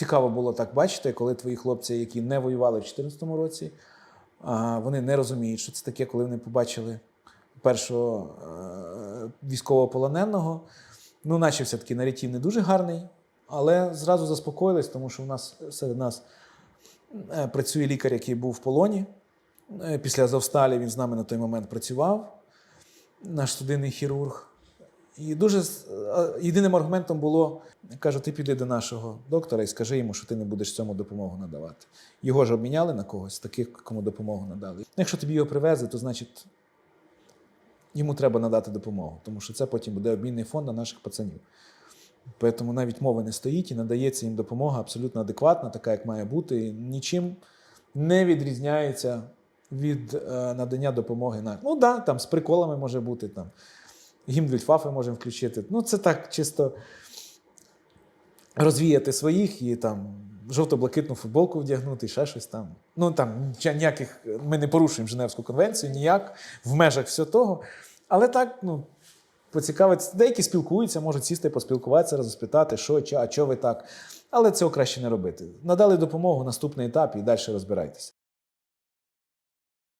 цікаво було так бачити, коли твої хлопці, які не воювали в 2014 році, вони не розуміють, що це таке, коли вони побачили першого е, військовополоненого. Ну, наче все-таки нарятів не дуже гарний, але зразу заспокоїлись, тому що в нас серед нас е, працює лікар, який був в полоні. Е, Після Азовсталі він з нами на той момент працював, наш судинний хірург. І дуже е, єдиним аргументом було: кажу, ти піди до нашого доктора і скажи йому, що ти не будеш цьому допомогу надавати. Його ж обміняли на когось, таких, кому допомогу надали. Якщо тобі його привезли, то значить йому треба надати допомогу, тому що це потім буде обмінний фонд на наших пацанів. Тому навіть мови не стоїть і надається їм допомога абсолютно адекватна, така, як має бути, і нічим не відрізняється від е, надання допомоги на. Ну так, да, там з приколами може бути там. Гімн Люфтваффе можемо включити. Ну, це так чисто розвіяти своїх і там жовто-блакитну футболку вдягнути, ще щось там. Ну там ніяких. Ми не порушуємо Женевську конвенцію, ніяк в межах всього того. Але так, ну, поцікавитися. Деякі спілкуються, можуть сісти, поспілкуватися, розпитати, що, ча, а чого ви так. Але цього краще не робити. Надали допомогу, наступний етап і далі розбирайтеся.